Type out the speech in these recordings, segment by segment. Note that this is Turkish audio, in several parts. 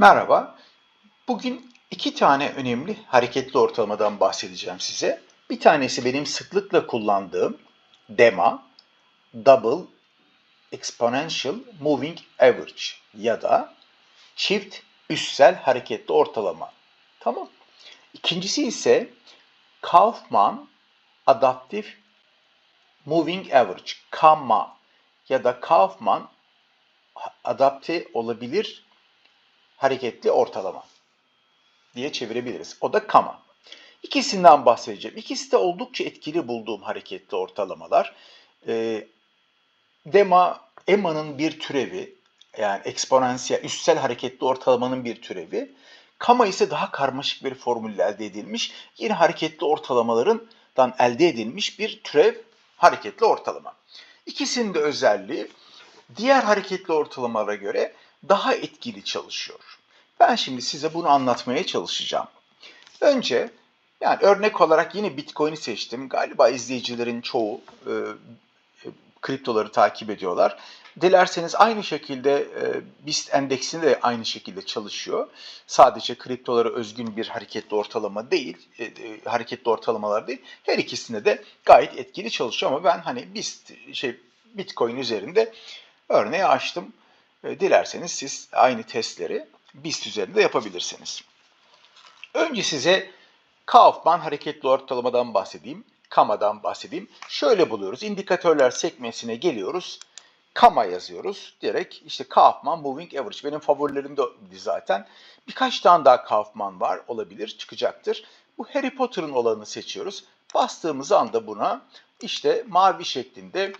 Merhaba. Bugün iki tane önemli hareketli ortalamadan bahsedeceğim size. Bir tanesi benim sıklıkla kullandığım DEMA, Double Exponential Moving Average ya da çift üssel hareketli ortalama. Tamam. İkincisi ise Kaufman Adaptive Moving Average, KAMA ya da Kaufman adapte olabilir hareketli ortalama diye çevirebiliriz. O da KAMA. İkisinden bahsedeceğim. İkisi de oldukça etkili bulduğum hareketli ortalamalar. Ee, DEMA, EMA'nın bir türevi, yani eksponansiyel, üstsel hareketli ortalamanın bir türevi. KAMA ise daha karmaşık bir formülle elde edilmiş, yine hareketli ortalamalarından elde edilmiş bir türev hareketli ortalama. İkisinin de özelliği diğer hareketli ortalamalara göre daha etkili çalışıyor. Ben şimdi size bunu anlatmaya çalışacağım. Önce yani örnek olarak yine Bitcoin'i seçtim. Galiba izleyicilerin çoğu e, e, kriptoları takip ediyorlar. Dilerseniz aynı şekilde e, BIST endeksinde de aynı şekilde çalışıyor. Sadece kriptolara özgün bir hareketli ortalama değil, e, e, hareketli ortalamalar değil. Her ikisinde de gayet etkili çalışıyor ama ben hani BIST şey Bitcoin üzerinde örneği açtım. E, dilerseniz siz aynı testleri BIST üzerinde yapabilirsiniz. Önce size Kaufman hareketli ortalamadan bahsedeyim. KAMA'dan bahsedeyim. Şöyle buluyoruz. İndikatörler sekmesine geliyoruz. KAMA yazıyoruz. Direkt işte Kaufman Moving Average. Benim favorilerim de zaten. Birkaç tane daha Kaufman var. Olabilir. Çıkacaktır. Bu Harry Potter'ın olanını seçiyoruz. Bastığımız anda buna işte mavi şeklinde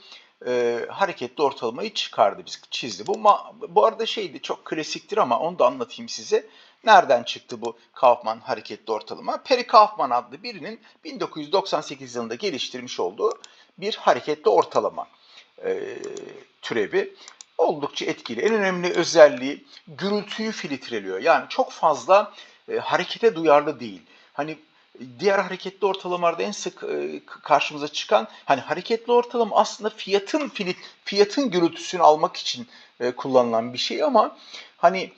e, hareketli ortalamayı çıkardı, biz çizdi. Bu bu arada şeydi çok klasiktir ama onu da anlatayım size. Nereden çıktı bu Kaufman hareketli ortalama? Perry Kaufman adlı birinin 1998 yılında geliştirmiş olduğu bir hareketli ortalama e, türevi. Oldukça etkili. En önemli özelliği gürültüyü filtreliyor. Yani çok fazla e, harekete duyarlı değil. Hani diğer hareketli ortalamalarda en sık e, karşımıza çıkan hani hareketli ortalama aslında fiyatın filit fiyatın gürültüsünü almak için e, kullanılan bir şey ama hani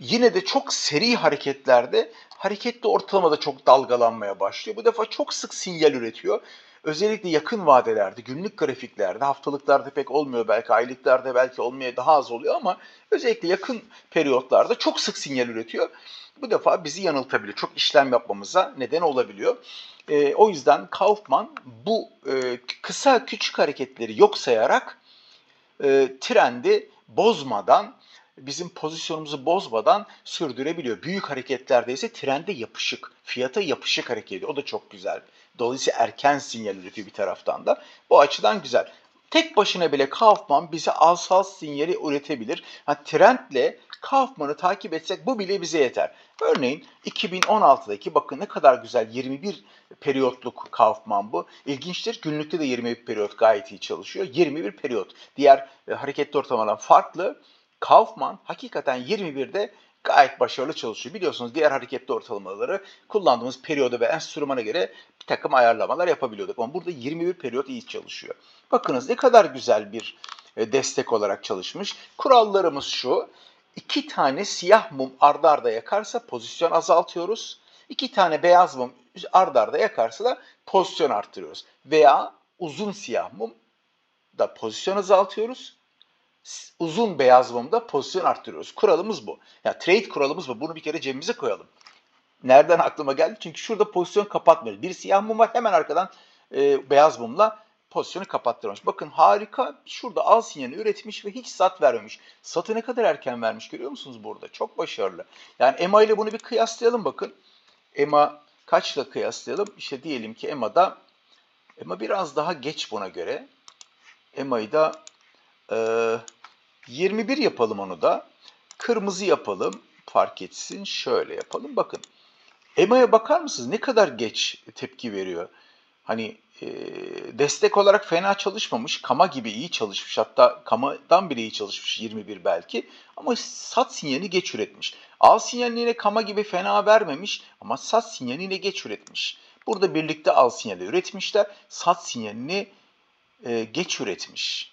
yine de çok seri hareketlerde hareketli ortalama da çok dalgalanmaya başlıyor. Bu defa çok sık sinyal üretiyor. Özellikle yakın vadelerde, günlük grafiklerde, haftalıklarda pek olmuyor belki, aylıklarda belki olmaya daha az oluyor ama özellikle yakın periyotlarda çok sık sinyal üretiyor. Bu defa bizi yanıltabiliyor. Çok işlem yapmamıza neden olabiliyor. E, o yüzden Kaufman bu e, kısa küçük hareketleri yok sayarak e, trendi bozmadan bizim pozisyonumuzu bozmadan sürdürebiliyor. Büyük hareketlerde ise trende yapışık, fiyata yapışık hareket ediyor. O da çok güzel. Dolayısıyla erken sinyal üretiyor bir taraftan da. Bu açıdan güzel. Tek başına bile Kaufman bize alsal sinyali üretebilir. Ha, trendle Kaufman'ı takip etsek bu bile bize yeter. Örneğin 2016'daki bakın ne kadar güzel 21 periyotluk Kaufman bu. İlginçtir günlükte de 21 periyot gayet iyi çalışıyor. 21 periyot diğer e, hareketli ortalamadan farklı. Kaufman hakikaten 21'de gayet başarılı çalışıyor. Biliyorsunuz diğer hareketli ortalamaları kullandığımız periyoda ve enstrümana göre bir takım ayarlamalar yapabiliyorduk. Ama burada 21 periyot iyi çalışıyor. Bakınız ne kadar güzel bir e, destek olarak çalışmış. Kurallarımız şu. İki tane siyah mum ardarda arda yakarsa pozisyon azaltıyoruz. İki tane beyaz mum ardarda arda yakarsa da pozisyon arttırıyoruz. Veya uzun siyah mum da pozisyon azaltıyoruz uzun beyaz mumda pozisyon arttırıyoruz. Kuralımız bu. Yani trade kuralımız bu. Bunu bir kere cebimize koyalım. Nereden aklıma geldi? Çünkü şurada pozisyon kapatmıyoruz. Bir siyah mum var hemen arkadan e, beyaz mumla pozisyonu kapattırmış. Bakın harika şurada al sinyali üretmiş ve hiç sat vermemiş. Satı ne kadar erken vermiş görüyor musunuz burada? Çok başarılı. Yani EMA ile bunu bir kıyaslayalım bakın. EMA kaçla kıyaslayalım? İşte diyelim ki EMA'da EMA biraz daha geç buna göre. EMA'yı da e, 21 yapalım onu da. Kırmızı yapalım. Fark etsin. Şöyle yapalım. Bakın. EMA'ya bakar mısınız? Ne kadar geç tepki veriyor. Hani e, destek olarak fena çalışmamış. Kama gibi iyi çalışmış. Hatta Kama'dan bile iyi çalışmış 21 belki. Ama sat sinyalini geç üretmiş. Al sinyalini yine Kama gibi fena vermemiş. Ama sat sinyalini yine geç üretmiş. Burada birlikte al sinyali üretmişler. Sat sinyalini e, geç üretmiş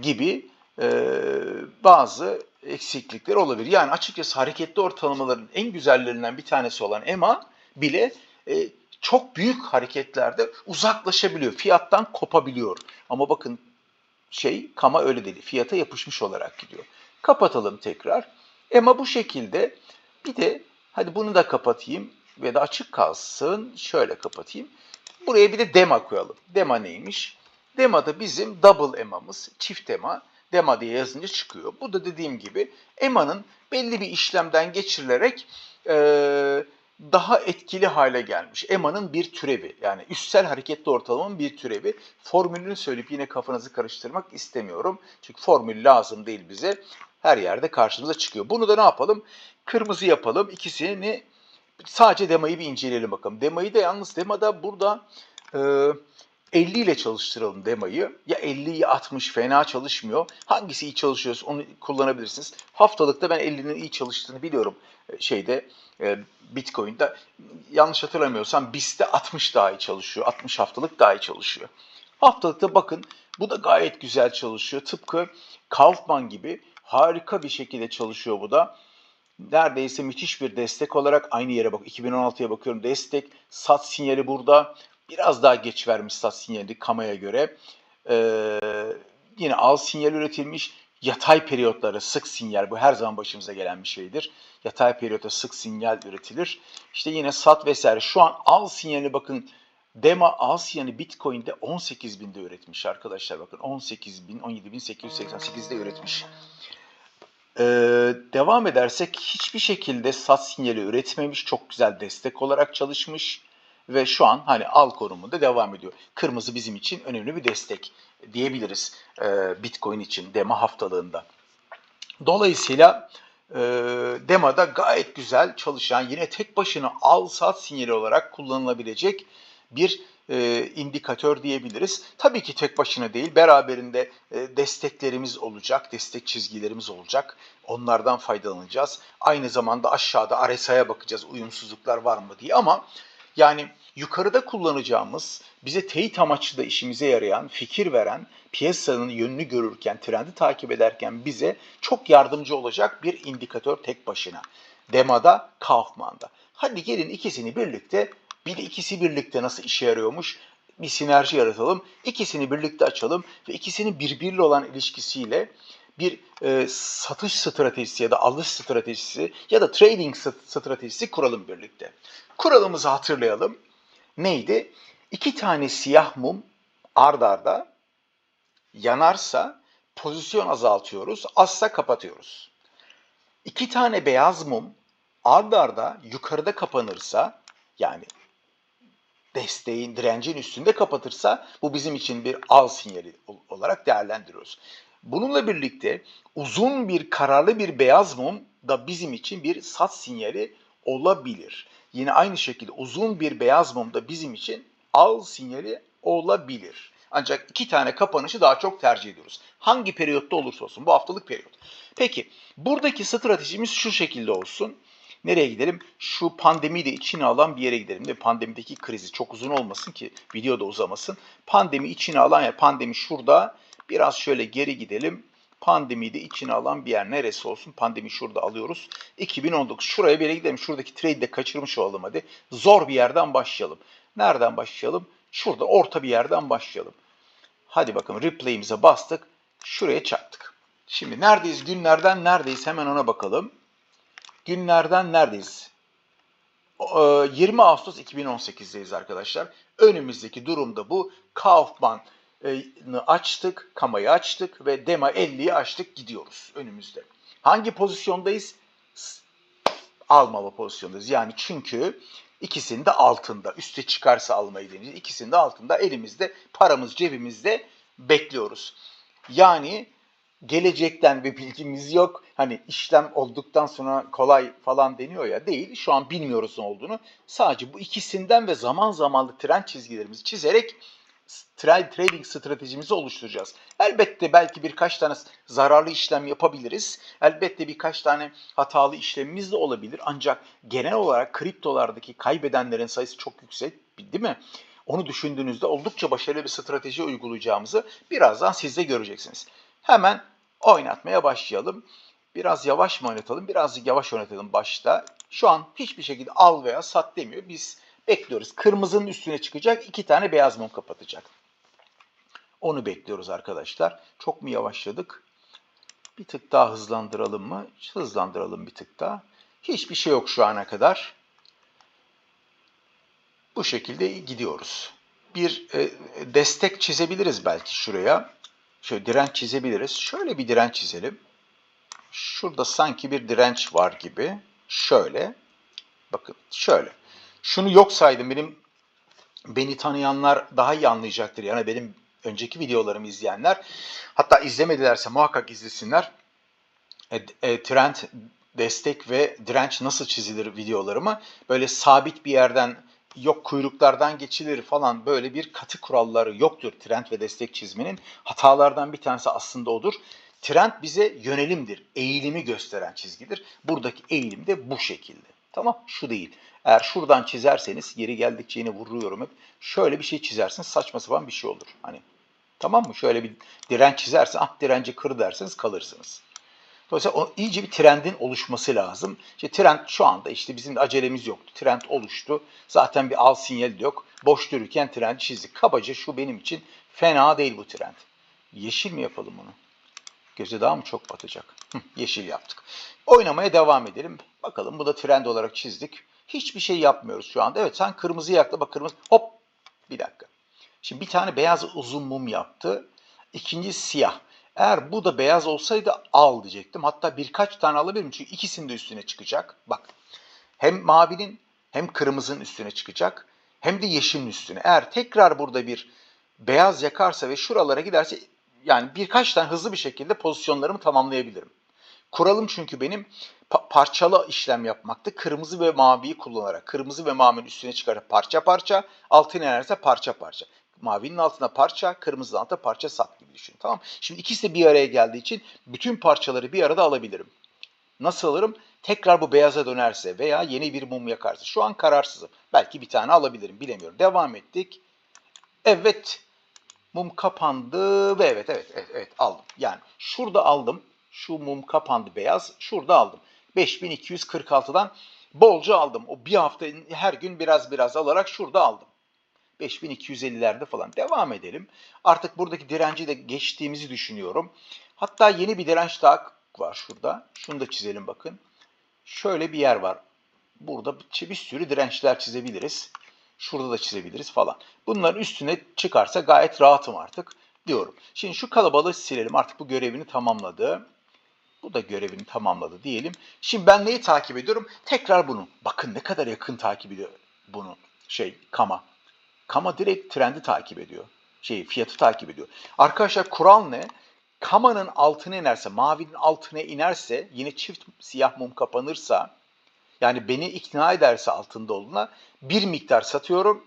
gibi e, bazı eksiklikleri olabilir. Yani açıkçası hareketli ortalamaların en güzellerinden bir tanesi olan EMA bile e, çok büyük hareketlerde uzaklaşabiliyor. Fiyattan kopabiliyor. Ama bakın şey kama öyle değil. Fiyata yapışmış olarak gidiyor. Kapatalım tekrar. EMA bu şekilde. Bir de hadi bunu da kapatayım ve de açık kalsın. Şöyle kapatayım. Buraya bir de DEMA koyalım. DEMA neymiş? DEMA da bizim double EMA'mız. Çift EMA. DEMA diye yazınca çıkıyor. Bu da dediğim gibi EMA'nın belli bir işlemden geçirilerek eee, daha etkili hale gelmiş. EMA'nın bir türevi yani üstsel hareketli ortalamanın bir türevi. Formülünü söyleyip yine kafanızı karıştırmak istemiyorum. Çünkü formül lazım değil bize. Her yerde karşımıza çıkıyor. Bunu da ne yapalım? Kırmızı yapalım. İkisini sadece DEMA'yı bir inceleyelim bakalım. DEMA'yı da yalnız DEMA'da burada eee 50 ile çalıştıralım demayı. Ya 50 ya 60 fena çalışmıyor. Hangisi iyi çalışıyorsa onu kullanabilirsiniz. Haftalıkta ben 50'nin iyi çalıştığını biliyorum e, şeyde e, Bitcoin'de. Yanlış hatırlamıyorsam BIS'te 60 daha iyi çalışıyor. 60 haftalık daha iyi çalışıyor. Haftalıkta bakın bu da gayet güzel çalışıyor. Tıpkı Kaufman gibi harika bir şekilde çalışıyor bu da. Neredeyse müthiş bir destek olarak aynı yere bak 2016'ya bakıyorum destek sat sinyali burada biraz daha geç vermiş sat sinyali kamaya göre. Ee, yine al sinyal üretilmiş. Yatay periyotları sık sinyal bu her zaman başımıza gelen bir şeydir. Yatay periyotta sık sinyal üretilir. İşte yine sat vesaire. Şu an al sinyali bakın Dema al sinyali Bitcoin'de 18 binde üretmiş arkadaşlar bakın 18 bin 17 bin 888'de üretmiş. Ee, devam edersek hiçbir şekilde sat sinyali üretmemiş. Çok güzel destek olarak çalışmış ve şu an hani al konumunda devam ediyor. Kırmızı bizim için önemli bir destek diyebiliriz e, Bitcoin için dema haftalığında. Dolayısıyla e, demada gayet güzel çalışan yine tek başına al sat sinyali olarak kullanılabilecek bir e, indikatör diyebiliriz. Tabii ki tek başına değil, beraberinde e, desteklerimiz olacak, destek çizgilerimiz olacak. Onlardan faydalanacağız. Aynı zamanda aşağıda RSI'ye bakacağız, uyumsuzluklar var mı diye ama yani yukarıda kullanacağımız, bize teyit amaçlı da işimize yarayan, fikir veren, piyasanın yönünü görürken, trendi takip ederken bize çok yardımcı olacak bir indikatör tek başına. Dema'da, Kaufman'da. Hadi gelin ikisini birlikte, bir de ikisi birlikte nasıl işe yarıyormuş bir sinerji yaratalım. İkisini birlikte açalım ve ikisinin birbiriyle olan ilişkisiyle bir e, satış stratejisi ya da alış stratejisi ya da trading stratejisi kuralım birlikte. Kuralımızı hatırlayalım. Neydi? İki tane siyah mum ard arda yanarsa pozisyon azaltıyoruz, azsa kapatıyoruz. İki tane beyaz mum ard arda yukarıda kapanırsa yani desteğin, direncin üstünde kapatırsa bu bizim için bir al sinyali olarak değerlendiriyoruz. Bununla birlikte uzun bir kararlı bir beyaz mum da bizim için bir sat sinyali olabilir. Yine aynı şekilde uzun bir beyaz mum da bizim için al sinyali olabilir. Ancak iki tane kapanışı daha çok tercih ediyoruz. Hangi periyotta olursa olsun bu haftalık periyot. Peki buradaki stratejimiz şu şekilde olsun. Nereye gidelim? Şu pandemiyi de içine alan bir yere gidelim. De pandemideki krizi çok uzun olmasın ki video da uzamasın. Pandemi içine alan ya pandemi şurada. Biraz şöyle geri gidelim. Pandemiyi de içine alan bir yer neresi olsun? Pandemi şurada alıyoruz. 2019 şuraya bir yere gidelim. Şuradaki trade'i de kaçırmış olalım hadi. Zor bir yerden başlayalım. Nereden başlayalım? Şurada orta bir yerden başlayalım. Hadi bakalım replay'imize bastık. Şuraya çaktık. Şimdi neredeyiz? Günlerden neredeyiz? Hemen ona bakalım. Günlerden neredeyiz? 20 Ağustos 2018'deyiz arkadaşlar. Önümüzdeki durumda bu. Kaufman açtık, kamayı açtık ve DEMA 50'yi açtık gidiyoruz önümüzde. Hangi pozisyondayız? Almalı pozisyondayız. Yani çünkü ikisinin de altında. Üste çıkarsa almayı deneyeceğiz. İkisinin de altında elimizde, paramız cebimizde bekliyoruz. Yani gelecekten bir bilgimiz yok. Hani işlem olduktan sonra kolay falan deniyor ya değil. Şu an bilmiyoruz ne olduğunu. Sadece bu ikisinden ve zaman zamanlı trend çizgilerimizi çizerek trading stratejimizi oluşturacağız. Elbette belki birkaç tane zararlı işlem yapabiliriz. Elbette birkaç tane hatalı işlemimiz de olabilir. Ancak genel olarak kriptolardaki kaybedenlerin sayısı çok yüksek değil mi? Onu düşündüğünüzde oldukça başarılı bir strateji uygulayacağımızı birazdan siz de göreceksiniz. Hemen oynatmaya başlayalım. Biraz yavaş mı oynatalım? Birazcık yavaş oynatalım başta. Şu an hiçbir şekilde al veya sat demiyor. Biz bekliyoruz. Kırmızının üstüne çıkacak. iki tane beyaz mum kapatacak. Onu bekliyoruz arkadaşlar. Çok mu yavaşladık? Bir tık daha hızlandıralım mı? Hızlandıralım bir tık daha. Hiçbir şey yok şu ana kadar. Bu şekilde gidiyoruz. Bir e, destek çizebiliriz belki şuraya. Şöyle direnç çizebiliriz. Şöyle bir direnç çizelim. Şurada sanki bir direnç var gibi. Şöyle. Bakın şöyle. Şunu yok saydım. Benim beni tanıyanlar daha iyi anlayacaktır. Yani benim önceki videolarımı izleyenler. Hatta izlemedilerse muhakkak izlesinler. E, e, trend, destek ve direnç nasıl çizilir videolarımı. Böyle sabit bir yerden yok kuyruklardan geçilir falan böyle bir katı kuralları yoktur trend ve destek çizmenin. Hatalardan bir tanesi aslında odur. Trend bize yönelimdir, eğilimi gösteren çizgidir. Buradaki eğilim de bu şekilde. Tamam şu değil. Eğer şuradan çizerseniz geri geldikçe yine vuruyorum hep. Şöyle bir şey çizersiniz saçma sapan bir şey olur. Hani tamam mı? Şöyle bir direnç çizersin ah direnci kır derseniz kalırsınız. Dolayısıyla o, iyice bir trendin oluşması lazım. İşte trend şu anda işte bizim de acelemiz yoktu. Trend oluştu. Zaten bir al sinyali yok. Boş dururken trend çizdik. Kabaca şu benim için fena değil bu trend. Yeşil mi yapalım bunu? Göze daha mı çok batacak? Hı, yeşil yaptık. Oynamaya devam edelim. Bakalım bu da trend olarak çizdik. Hiçbir şey yapmıyoruz şu anda. Evet sen kırmızı yakla bak kırmızı. Hop bir dakika. Şimdi bir tane beyaz uzun mum yaptı. İkinci siyah. Eğer bu da beyaz olsaydı al diyecektim. Hatta birkaç tane alabilirim çünkü ikisinin de üstüne çıkacak. Bak hem mavinin hem kırmızının üstüne çıkacak hem de yeşilin üstüne. Eğer tekrar burada bir beyaz yakarsa ve şuralara giderse yani birkaç tane hızlı bir şekilde pozisyonlarımı tamamlayabilirim. Kuralım çünkü benim pa- parçalı işlem yapmaktı. Kırmızı ve maviyi kullanarak. Kırmızı ve mavinin üstüne çıkarıp parça parça, altına inerse parça parça. Mavinin altına parça, kırmızının altına parça sat gibi düşün. Tamam Şimdi ikisi de bir araya geldiği için bütün parçaları bir arada alabilirim. Nasıl alırım? Tekrar bu beyaza dönerse veya yeni bir mum yakarsa. Şu an kararsızım. Belki bir tane alabilirim bilemiyorum. Devam ettik. Evet. Mum kapandı ve evet evet evet, evet aldım. Yani şurada aldım. Şu mum kapandı beyaz. Şurada aldım. 5246'dan bolca aldım. O bir hafta her gün biraz biraz alarak şurada aldım. 5250'lerde falan. Devam edelim. Artık buradaki direnci de geçtiğimizi düşünüyorum. Hatta yeni bir direnç daha var şurada. Şunu da çizelim bakın. Şöyle bir yer var. Burada bir sürü dirençler çizebiliriz. Şurada da çizebiliriz falan. Bunların üstüne çıkarsa gayet rahatım artık diyorum. Şimdi şu kalabalığı silelim. Artık bu görevini tamamladı. Bu da görevini tamamladı diyelim. Şimdi ben neyi takip ediyorum? Tekrar bunu. Bakın ne kadar yakın takip ediyor bunu. Şey, kama. Kama direkt trendi takip ediyor. Şey, fiyatı takip ediyor. Arkadaşlar kural ne? Kama'nın altına inerse, mavinin altına inerse, yine çift siyah mum kapanırsa, yani beni ikna ederse altında olduğuna bir miktar satıyorum.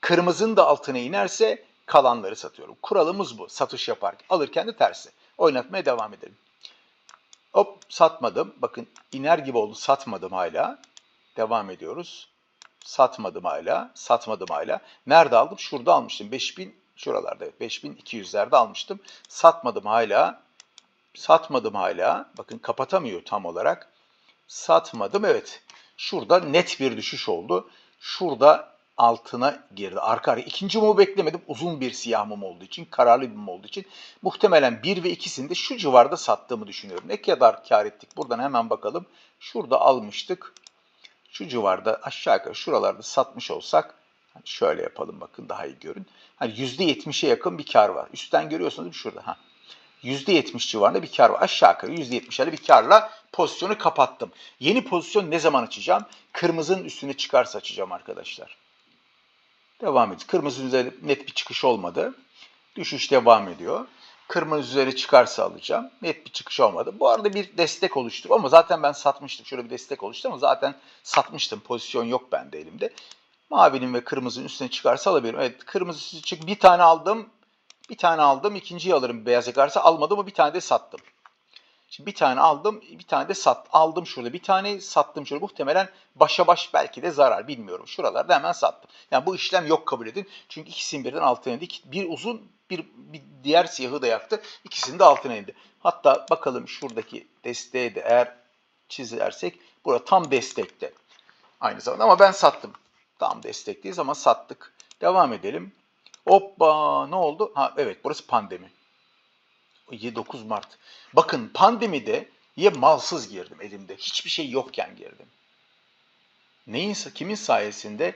Kırmızının da altına inerse kalanları satıyorum. Kuralımız bu satış yaparken. Alırken de tersi. Oynatmaya devam edelim. Hop satmadım. Bakın iner gibi oldu satmadım hala. Devam ediyoruz. Satmadım hala. Satmadım hala. Nerede aldım? Şurada almıştım. 5000 şuralarda evet 5200'lerde almıştım. Satmadım hala. Satmadım hala. Bakın kapatamıyor tam olarak. Satmadım evet. Şurada net bir düşüş oldu. Şurada altına girdi. Arka arkaya. İkinci mumu beklemedim. Uzun bir siyah mum olduğu için, kararlı bir mum olduğu için. Muhtemelen 1 ve ikisini de şu civarda sattığımı düşünüyorum. Ne kadar kar ettik? Buradan hemen bakalım. Şurada almıştık. Şu civarda aşağı yukarı şuralarda satmış olsak hani şöyle yapalım bakın daha iyi görün. Hani %70'e yakın bir kar var. Üstten görüyorsunuz şurada? Ha. %70 civarında bir kar var. Aşağı yukarı %70'lerle bir karla pozisyonu kapattım. Yeni pozisyon ne zaman açacağım? Kırmızının üstüne çıkarsa açacağım arkadaşlar. Devam ediyor. Kırmızı üzeri net bir çıkış olmadı. Düşüş devam ediyor. Kırmızı üzeri çıkarsa alacağım. Net bir çıkış olmadı. Bu arada bir destek oluştur. Ama zaten ben satmıştım. Şöyle bir destek oluştu ama zaten satmıştım. Pozisyon yok bende elimde. Mavinin ve kırmızının üstüne çıkarsa alabilirim. Evet kırmızı çık. Bir tane aldım. Bir tane aldım. ikinciyi alırım beyaz yakarsa. Almadım ama bir tane de sattım. Şimdi bir tane aldım, bir tane de sat. Aldım şurada. Bir tane sattım şurada. Muhtemelen başa baş belki de zarar bilmiyorum. Şuralarda hemen sattım. Yani bu işlem yok kabul edin. Çünkü ikisinin birden altına indik. Bir uzun, Bir, bir diğer siyahı da yaktı. İkisini de altına indi. Hatta bakalım şuradaki desteğe de eğer çizersek burada tam destekte. Aynı zamanda ama ben sattım. Tam destekteyiz ama sattık. Devam edelim. Hoppa ne oldu? Ha evet burası pandemi. 9 Mart. Bakın pandemide ya malsız girdim elimde. Hiçbir şey yokken girdim. Neyin, kimin sayesinde?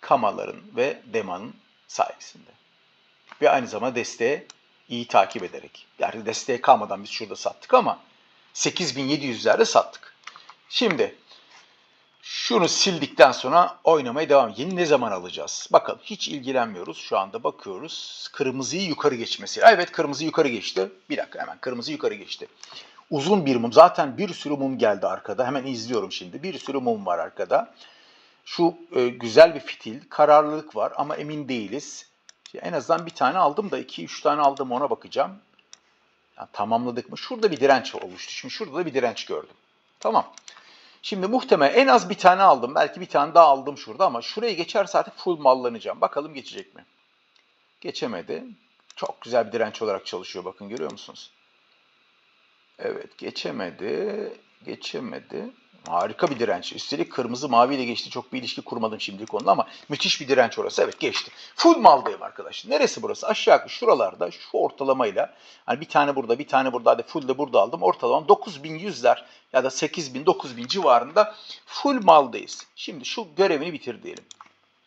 Kamaların ve Dema'nın sayesinde. Ve aynı zamanda desteğe iyi takip ederek. Yani desteğe kalmadan biz şurada sattık ama 8700'lerde sattık. Şimdi şunu sildikten sonra oynamaya devam. Yeni ne zaman alacağız? Bakalım hiç ilgilenmiyoruz. Şu anda bakıyoruz. Kırmızıyı yukarı geçmesi. Evet kırmızı yukarı geçti. Bir dakika hemen kırmızı yukarı geçti. Uzun bir mum. Zaten bir sürü mum geldi arkada. Hemen izliyorum şimdi. Bir sürü mum var arkada. Şu e, güzel bir fitil. Kararlılık var ama emin değiliz. En azından bir tane aldım da iki üç tane aldım ona bakacağım. Ya, tamamladık mı? Şurada bir direnç oluştu. Şimdi şurada da bir direnç gördüm. Tamam. Şimdi muhtemelen en az bir tane aldım. Belki bir tane daha aldım şurada ama şuraya geçerse artık full mallanacağım. Bakalım geçecek mi? Geçemedi. Çok güzel bir direnç olarak çalışıyor bakın görüyor musunuz? Evet geçemedi. Geçemedi. Harika bir direnç. Üstelik kırmızı maviyle geçti. Çok bir ilişki kurmadım şimdilik onunla ama müthiş bir direnç orası. Evet geçti. Full maldayım arkadaşlar. Neresi burası? Aşağı şuralarda şu ortalamayla hani bir tane burada bir tane burada hadi full de burada aldım. Ortalama 9100'ler ya da 8000 9000 civarında full maldayız. Şimdi şu görevini bitir diyelim.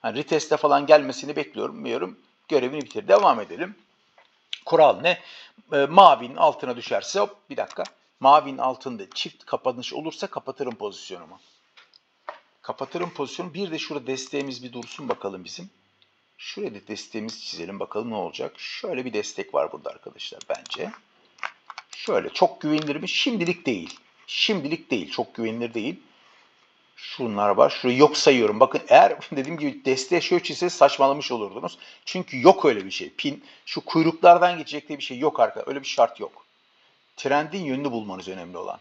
Hani reteste falan gelmesini bekliyorum. Bilmiyorum. Görevini bitir. Devam edelim. Kural ne? E, mavinin altına düşerse hop bir dakika. Mavinin altında çift kapanış olursa kapatırım pozisyonumu. Kapatırım pozisyonu. Bir de şurada desteğimiz bir dursun bakalım bizim. Şuraya da desteğimizi çizelim bakalım ne olacak. Şöyle bir destek var burada arkadaşlar bence. Şöyle çok güvenilir mi? Şimdilik değil. Şimdilik değil. Çok güvenilir değil. Şunlar var. Şurayı yok sayıyorum. Bakın eğer dediğim gibi desteğe şöyle çizse saçmalamış olurdunuz. Çünkü yok öyle bir şey. Pin şu kuyruklardan geçecek diye bir şey yok arkadaşlar. Öyle bir şart yok. Trendin yönünü bulmanız önemli olan.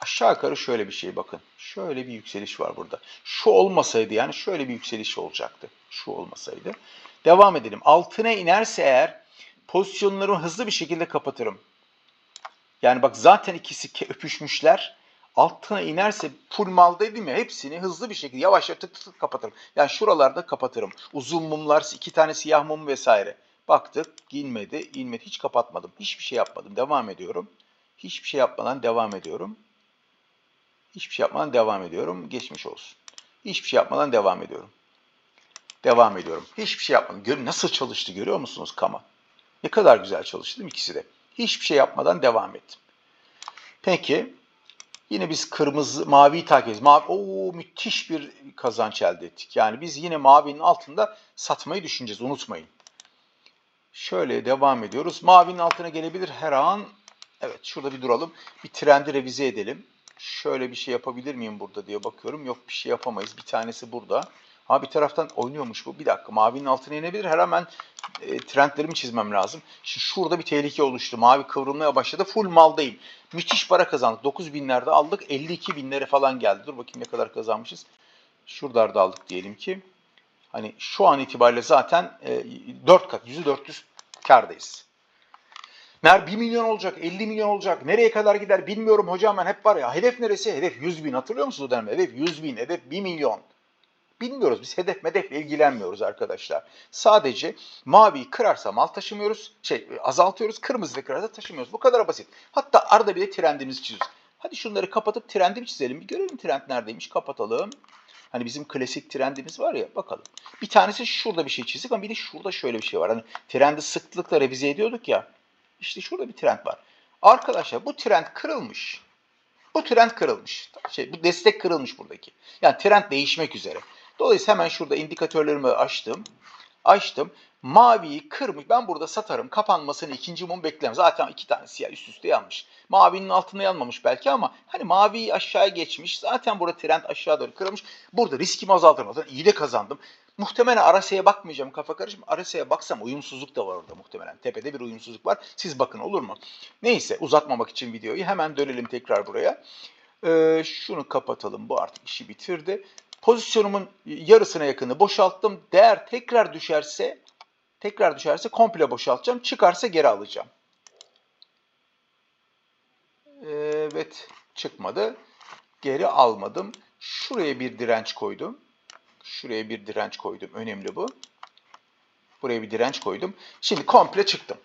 Aşağı yukarı şöyle bir şey bakın. Şöyle bir yükseliş var burada. Şu olmasaydı yani şöyle bir yükseliş olacaktı. Şu olmasaydı. Devam edelim. Altına inerse eğer pozisyonlarımı hızlı bir şekilde kapatırım. Yani bak zaten ikisi öpüşmüşler. Altına inerse full mal dedim ya hepsini hızlı bir şekilde yavaş yavaş tık tık kapatırım. Yani şuralarda kapatırım. Uzun mumlar, iki tane siyah mum vesaire. Baktık inmedi, inmedi. Hiç kapatmadım. Hiçbir şey yapmadım. Devam ediyorum. Hiçbir şey yapmadan devam ediyorum. Hiçbir şey yapmadan devam ediyorum. Geçmiş olsun. Hiçbir şey yapmadan devam ediyorum. Devam ediyorum. Hiçbir şey yapmadım. Görün nasıl çalıştı görüyor musunuz kama? Ne kadar güzel çalıştı değil mi ikisi de? Hiçbir şey yapmadan devam ettim. Peki yine biz kırmızı maviyi takip ediyoruz. Mavi, oo, müthiş bir kazanç elde ettik. Yani biz yine mavinin altında satmayı düşüneceğiz unutmayın. Şöyle devam ediyoruz. Mavinin altına gelebilir her an. Evet şurada bir duralım. Bir trendi revize edelim. Şöyle bir şey yapabilir miyim burada diye bakıyorum. Yok bir şey yapamayız. Bir tanesi burada. Ha bir taraftan oynuyormuş bu. Bir dakika mavinin altına inebilir. Her ben e, trendlerimi çizmem lazım. Şimdi şurada bir tehlike oluştu. Mavi kıvrılmaya başladı. Full maldayım. Müthiş para kazandık. 9 binlerde aldık. 52 binlere falan geldi. Dur bakayım ne kadar kazanmışız. Şuralarda aldık diyelim ki. Hani şu an itibariyle zaten e, 4 kat, %400 kardayız. Ner 1 milyon olacak, 50 milyon olacak, nereye kadar gider bilmiyorum hocam ben hep var ya. Hedef neresi? Hedef 100 bin hatırlıyor musunuz o dönemde? Hedef 100 bin, hedef 1 milyon. Bilmiyoruz biz hedef medefle ilgilenmiyoruz arkadaşlar. Sadece maviyi kırarsa mal taşımıyoruz, şey azaltıyoruz, kırmızıyı kırarsa taşımıyoruz. Bu kadar basit. Hatta arada bir de trendimizi çiziyoruz. Hadi şunları kapatıp trendimi çizelim. Bir görelim trend neredeymiş. Kapatalım. Hani bizim klasik trendimiz var ya bakalım. Bir tanesi şurada bir şey çizdik ama bir de şurada şöyle bir şey var. Hani trendi sıklıkla revize ediyorduk ya. İşte şurada bir trend var. Arkadaşlar bu trend kırılmış. Bu trend kırılmış. Şey, bu destek kırılmış buradaki. Yani trend değişmek üzere. Dolayısıyla hemen şurada indikatörlerimi açtım. Açtım. Maviyi kırmış. Ben burada satarım. Kapanmasını ikinci mum beklemem. Zaten iki tane siyah üst üste yanmış. Mavinin altında yanmamış belki ama hani maviyi aşağıya geçmiş. Zaten burada trend aşağı doğru kırılmış. Burada riskimi azaltırım. Zaten iyi de kazandım. Muhtemelen Arasa'ya bakmayacağım kafa karışım. Arasa'ya baksam uyumsuzluk da var orada muhtemelen. Tepede bir uyumsuzluk var. Siz bakın olur mu? Neyse uzatmamak için videoyu hemen dönelim tekrar buraya. Ee, şunu kapatalım. Bu artık işi bitirdi. Pozisyonumun yarısına yakını boşalttım. Değer tekrar düşerse Tekrar düşerse komple boşaltacağım. Çıkarsa geri alacağım. Evet çıkmadı. Geri almadım. Şuraya bir direnç koydum. Şuraya bir direnç koydum. Önemli bu. Buraya bir direnç koydum. Şimdi komple çıktım.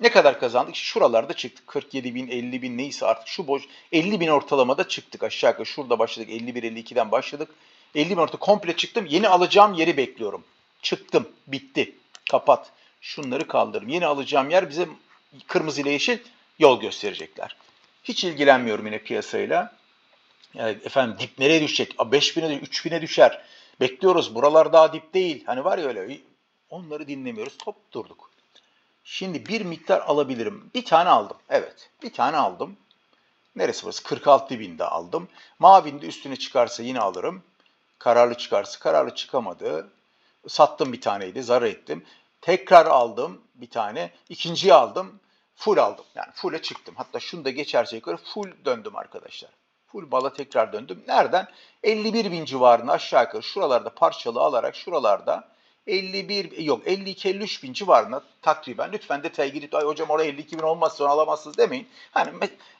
Ne kadar kazandık? Şuralarda çıktık. 47 bin, 50 bin neyse artık şu boş 50 bin ortalamada çıktık aşağı yukarı. Şurada başladık. 51-52'den başladık. 50 bin orta komple çıktım. Yeni alacağım yeri bekliyorum. Çıktım. Bitti. Kapat. Şunları kaldırım. Yeni alacağım yer bize kırmızı ile yeşil yol gösterecekler. Hiç ilgilenmiyorum yine piyasayla. Yani efendim dip nereye düşecek? 5000'e 3000'e düşer. Bekliyoruz. Buralar daha dip değil. Hani var ya öyle. Onları dinlemiyoruz. Top durduk. Şimdi bir miktar alabilirim. Bir tane aldım. Evet. Bir tane aldım. Neresi burası? 46 binde aldım. Mavinin de üstüne çıkarsa yine alırım. Kararlı çıkarsa kararlı çıkamadı. Sattım bir taneydi. Zarar ettim. Tekrar aldım bir tane. İkinciyi aldım. Full aldım. Yani full'e çıktım. Hatta şunu da geçerse yukarı full döndüm arkadaşlar. Full bala tekrar döndüm. Nereden? 51 bin civarında aşağı yukarı şuralarda parçalı alarak şuralarda 51 yok 52-53 bin civarında takriben lütfen detaya girip ay hocam oraya 52 bin olmazsa sonra alamazsınız demeyin. Hani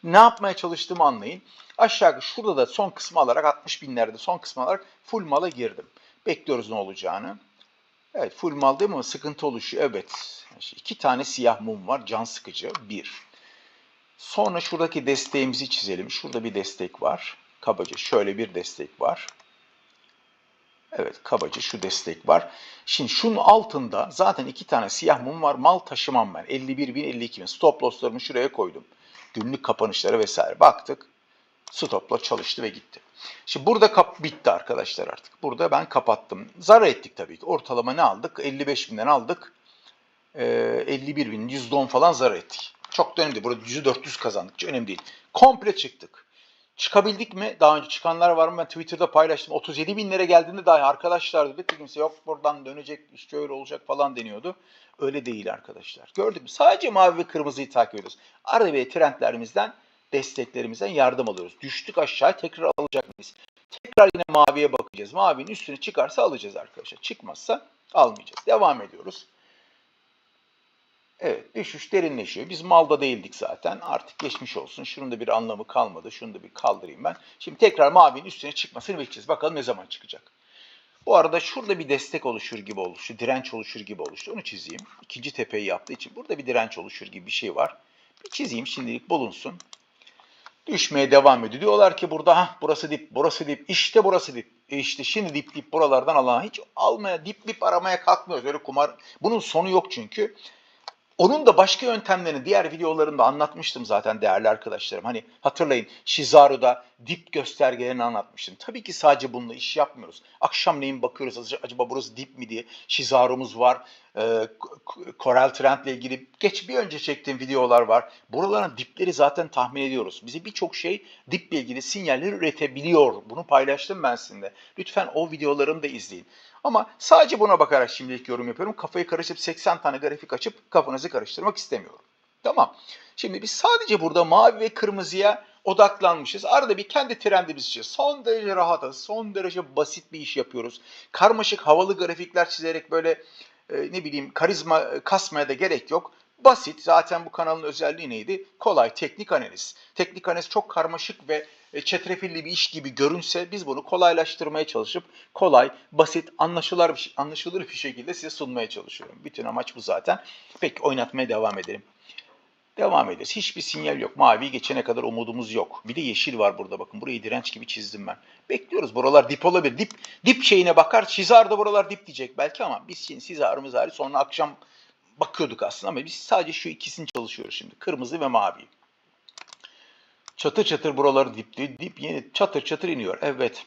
ne yapmaya çalıştığımı anlayın. Aşağı şurada da son kısmı alarak 60 binlerde son kısmı alarak full mala girdim. Bekliyoruz ne olacağını. Evet full mal değil mi? Sıkıntı oluşuyor. Evet. İki tane siyah mum var. Can sıkıcı. Bir. Sonra şuradaki desteğimizi çizelim. Şurada bir destek var. Kabaca şöyle bir destek var. Evet kabaca şu destek var. Şimdi şunun altında zaten iki tane siyah mum var. Mal taşımam ben. 51 bin 52 bin. Stop losslarımı şuraya koydum. Günlük kapanışlara vesaire baktık. Stopla çalıştı ve gitti. Şimdi burada kap bitti arkadaşlar artık. Burada ben kapattım. Zarar ettik tabii ki. Ortalama ne aldık? 55 binden aldık. Ee, 51 bin, %10 falan zarar ettik. Çok da önemli değil. Burada %400 kazandık. Hiç önemli değil. Komple çıktık. Çıkabildik mi? Daha önce çıkanlar var mı? Ben Twitter'da paylaştım. 37 binlere geldiğinde dahi arkadaşlar dedi kimse yok buradan dönecek işte öyle olacak falan deniyordu. Öyle değil arkadaşlar. Gördük mü? Sadece mavi ve kırmızıyı takip ediyoruz. Arada bir trendlerimizden desteklerimizden yardım alıyoruz. Düştük aşağı tekrar alacak mıyız? Tekrar yine maviye bakacağız. Mavinin üstüne çıkarsa alacağız arkadaşlar. Çıkmazsa almayacağız. Devam ediyoruz. Evet düşüş derinleşiyor. Biz malda değildik zaten. Artık geçmiş olsun. Şunun da bir anlamı kalmadı. Şunu da bir kaldırayım ben. Şimdi tekrar mavinin üstüne çıkmasını bekleyeceğiz. Bakalım ne zaman çıkacak. Bu arada şurada bir destek oluşur gibi oluştu. Direnç oluşur gibi oluştu. Onu çizeyim. İkinci tepeyi yaptığı için burada bir direnç oluşur gibi bir şey var. Bir çizeyim şimdilik bulunsun. Düşmeye devam ediyor. Diyorlar ki burada ha burası dip, burası dip, işte burası dip. E işte şimdi dip dip buralardan alan hiç almaya, dip dip aramaya kalkmıyoruz. Öyle kumar. Bunun sonu yok çünkü. Onun da başka yöntemlerini diğer videolarımda anlatmıştım zaten değerli arkadaşlarım. Hani hatırlayın Shizaru'da dip göstergelerini anlatmıştım. Tabii ki sadece bununla iş yapmıyoruz. Akşamleyin bakıyoruz acaba burası dip mi diye. Shizaru'muz var. E, Coral Trend'le ilgili geç bir önce çektiğim videolar var. Buraların dipleri zaten tahmin ediyoruz. Bize birçok şey diple ilgili sinyalleri üretebiliyor. Bunu paylaştım ben sizinle. Lütfen o videolarımı da izleyin. Ama sadece buna bakarak şimdilik yorum yapıyorum. Kafayı karışıp 80 tane grafik açıp kafanızı karıştırmak istemiyorum. Tamam. Şimdi biz sadece burada mavi ve kırmızıya odaklanmışız. Arada bir kendi trendimiz için son derece rahatız, son derece basit bir iş yapıyoruz. Karmaşık havalı grafikler çizerek böyle e, ne bileyim karizma kasmaya da gerek yok. Basit. Zaten bu kanalın özelliği neydi? Kolay teknik analiz. Teknik analiz çok karmaşık ve e, çetrefilli bir iş gibi görünse biz bunu kolaylaştırmaya çalışıp kolay, basit, anlaşılır anlaşılır bir şekilde size sunmaya çalışıyorum. Bütün amaç bu zaten. Peki oynatmaya devam edelim. Devam ederiz. Hiçbir sinyal yok. Mavi geçene kadar umudumuz yok. Bir de yeşil var burada bakın. Burayı direnç gibi çizdim ben. Bekliyoruz. Buralar dip olabilir. Dip, dip şeyine bakar. Çizar da buralar dip diyecek belki ama biz şimdi Çizar'ımız hariç sonra akşam bakıyorduk aslında ama biz sadece şu ikisini çalışıyoruz şimdi. Kırmızı ve mavi. Çatır çatır buraları dip, dip yeni çatır çatır iniyor. Evet.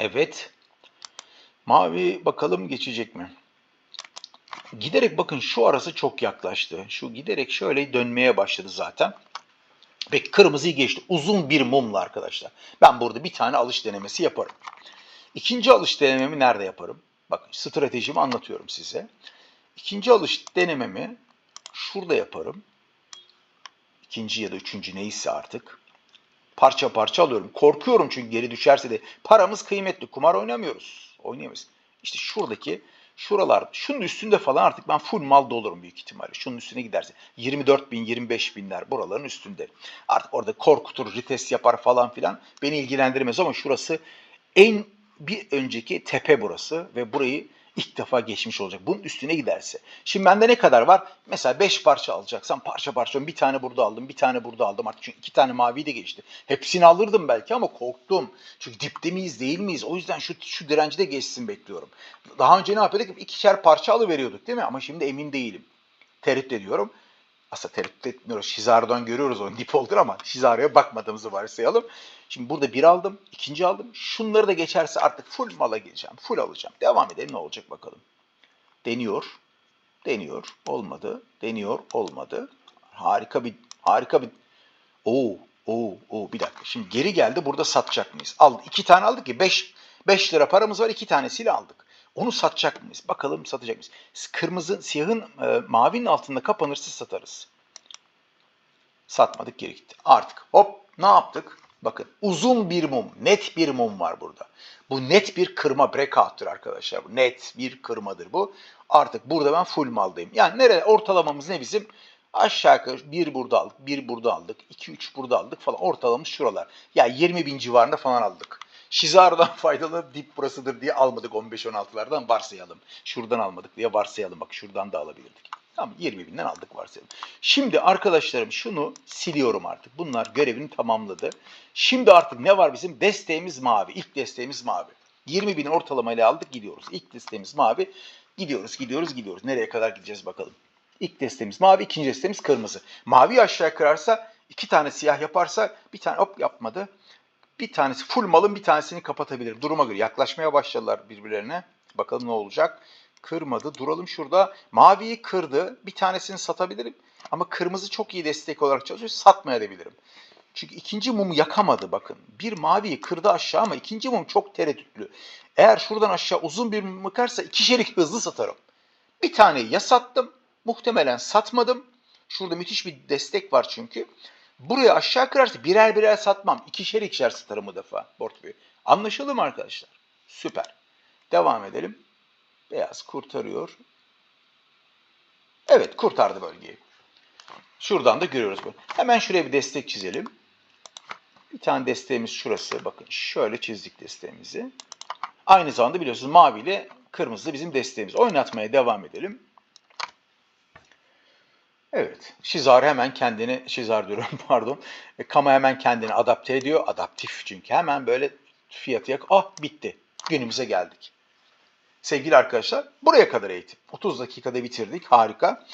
Evet. Mavi bakalım geçecek mi? Giderek bakın şu arası çok yaklaştı. Şu giderek şöyle dönmeye başladı zaten. Peki kırmızıyı geçti. Uzun bir mumla arkadaşlar. Ben burada bir tane alış denemesi yaparım. İkinci alış denememi nerede yaparım? Bakın stratejimi anlatıyorum size. İkinci alış denememi şurada yaparım. İkinci ya da üçüncü neyse artık. Parça parça alıyorum. Korkuyorum çünkü geri düşerse de paramız kıymetli. Kumar oynamıyoruz. Oynayamayız. İşte şuradaki Şuralar, şunun üstünde falan artık ben full mal dolurum büyük ihtimalle. Şunun üstüne giderse. 24 bin, 25 binler buraların üstünde. Artık orada korkutur, rites yapar falan filan. Beni ilgilendirmez ama şurası en bir önceki tepe burası ve burayı ilk defa geçmiş olacak. Bunun üstüne giderse. Şimdi bende ne kadar var? Mesela 5 parça alacaksam parça parça bir tane burada aldım, bir tane burada aldım. Artık çünkü iki tane mavi de geçti. Hepsini alırdım belki ama korktum. Çünkü dipte miyiz değil miyiz? O yüzden şu, şu direnci de geçsin bekliyorum. Daha önce ne yapıyorduk? İkişer parça alıveriyorduk değil mi? Ama şimdi emin değilim. Tereddüt ediyorum. Aslında tereddüt etmiyoruz. Şizaro'dan görüyoruz onun dip olduğunu ama Şizaro'ya bakmadığımızı varsayalım. Şimdi burada bir aldım, ikinci aldım. Şunları da geçerse artık full mala gireceğim. Full alacağım. Devam edelim ne olacak bakalım. Deniyor. Deniyor. Olmadı. Deniyor. Olmadı. Harika bir harika bir Oo, oo, oo bir dakika. Şimdi geri geldi. Burada satacak mıyız? Aldı. iki tane aldık ki 5 5 lira paramız var. iki tanesiyle aldık. Onu satacak mıyız? Bakalım satacak mıyız? Kırmızı, siyahın, e, mavinin altında kapanırsa satarız. Satmadık geri gitti. Artık hop ne yaptık? Bakın uzun bir mum, net bir mum var burada. Bu net bir kırma breakout'tur arkadaşlar. Bu net bir kırmadır bu. Artık burada ben full maldayım. Yani nereye ortalamamız ne bizim? Aşağı yukarı bir burada aldık, bir burada aldık, iki üç burada aldık falan. Ortalamamız şuralar. Ya yani 20 bin civarında falan aldık. Şizaro'dan faydalı dip burasıdır diye almadık 15-16'lardan varsayalım. Şuradan almadık diye varsayalım. Bak şuradan da alabilirdik. Tamam 20 binden aldık varsayalım. Şimdi arkadaşlarım şunu siliyorum artık. Bunlar görevini tamamladı. Şimdi artık ne var bizim? Desteğimiz mavi. İlk desteğimiz mavi. 20 bin ortalamayla aldık gidiyoruz. İlk desteğimiz mavi. Gidiyoruz, gidiyoruz, gidiyoruz. Nereye kadar gideceğiz bakalım. İlk desteğimiz mavi, ikinci desteğimiz kırmızı. Mavi aşağı kırarsa, iki tane siyah yaparsa, bir tane hop yapmadı. Bir tanesi full malın bir tanesini kapatabilir. Duruma göre yaklaşmaya başladılar birbirlerine. Bakalım ne olacak. Kırmadı. Duralım şurada. Maviyi kırdı. Bir tanesini satabilirim. Ama kırmızı çok iyi destek olarak çalışıyor. Satmayabilirim. Çünkü ikinci mum yakamadı bakın. Bir maviyi kırdı aşağı ama ikinci mum çok tereddütlü. Eğer şuradan aşağı uzun bir mum bakarsa ikişerik hızlı satarım. Bir taneyi ya sattım. Muhtemelen satmadım. Şurada müthiş bir destek var çünkü. Buraya aşağı kırarsa birer birer satmam. İkişer ikişer satarım bu defa portföyü. Anlaşıldı mı arkadaşlar? Süper. Devam edelim. Beyaz kurtarıyor. Evet kurtardı bölgeyi. Şuradan da görüyoruz bunu. Hemen şuraya bir destek çizelim. Bir tane desteğimiz şurası. Bakın şöyle çizdik desteğimizi. Aynı zamanda biliyorsunuz mavi ile kırmızı bizim desteğimiz. Oynatmaya devam edelim. Evet. Şizar hemen kendini, Şizar diyorum pardon. E, Kama hemen kendini adapte ediyor. Adaptif çünkü. Hemen böyle fiyatı yak. Ah bitti. Günümüze geldik. Sevgili arkadaşlar buraya kadar eğitim. 30 dakikada bitirdik. Harika.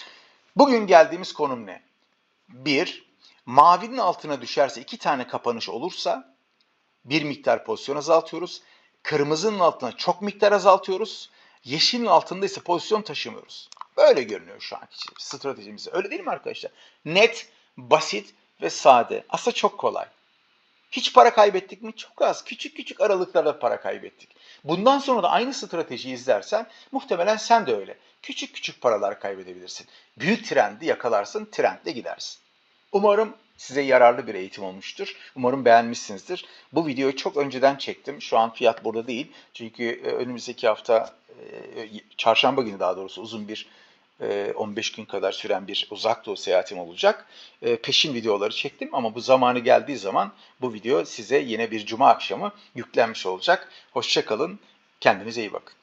Bugün geldiğimiz konum ne? Bir, mavinin altına düşerse iki tane kapanış olursa bir miktar pozisyon azaltıyoruz. Kırmızının altına çok miktar azaltıyoruz. Yeşilin altında ise pozisyon taşımıyoruz. Böyle görünüyor şu anki stratejimiz. Öyle değil mi arkadaşlar? Net, basit ve sade. Aslında çok kolay. Hiç para kaybettik mi? Çok az. Küçük küçük aralıklarla para kaybettik. Bundan sonra da aynı stratejiyi izlersen muhtemelen sen de öyle. Küçük küçük paralar kaybedebilirsin. Büyük trendi yakalarsın, trendle gidersin. Umarım size yararlı bir eğitim olmuştur. Umarım beğenmişsinizdir. Bu videoyu çok önceden çektim. Şu an fiyat burada değil. Çünkü e, önümüzdeki hafta, e, çarşamba günü daha doğrusu uzun bir 15 gün kadar süren bir uzak doğu seyahatim olacak. Peşin videoları çektim ama bu zamanı geldiği zaman bu video size yine bir cuma akşamı yüklenmiş olacak. Hoşçakalın, kendinize iyi bakın.